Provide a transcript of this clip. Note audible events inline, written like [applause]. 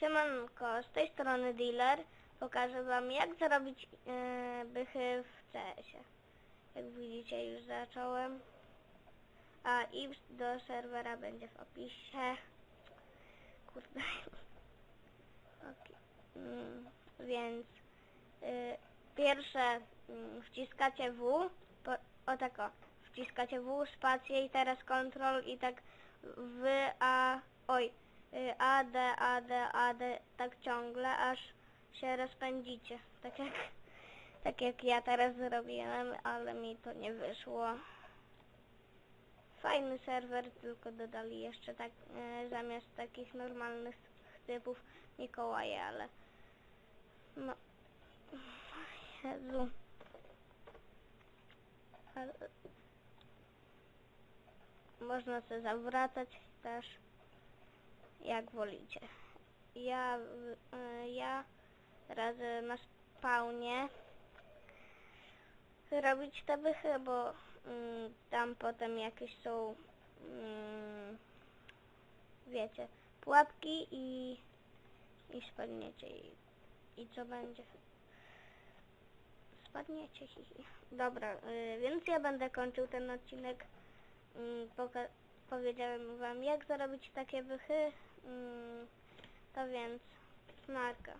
Siemanko, z tej strony dealer. Pokażę wam jak zarobić e, bychy w CS-ie. Jak widzicie już zacząłem. A i do serwera będzie w opisie. Kurde. [laughs] Okej. Mm, więc y, pierwsze mm, wciskacie W, po, o tak o, wciskacie W, spację i teraz kontrol i tak W, A, oj, A, D, A, D, A, D, tak ciągle, aż się rozpędzicie. Tak jak, tak jak ja teraz zrobiłem, ale mi to nie wyszło. Fajny serwer, tylko dodali jeszcze tak, e, zamiast takich normalnych typów Mikołaje, ale... No... Jezu. Ale... Można sobie zawracać też, jak wolicie. Ja, e, ja e, na spawnie robić te bychy, bo mm, tam potem jakieś są, mm, wiecie, pułapki i, i spadniecie i, i co będzie? Spadniecie, hi, hi. Dobra, y, więc ja będę kończył ten odcinek. Poka- powiedziałem wam jak zarobić takie bychy. Mm, to więc, narka.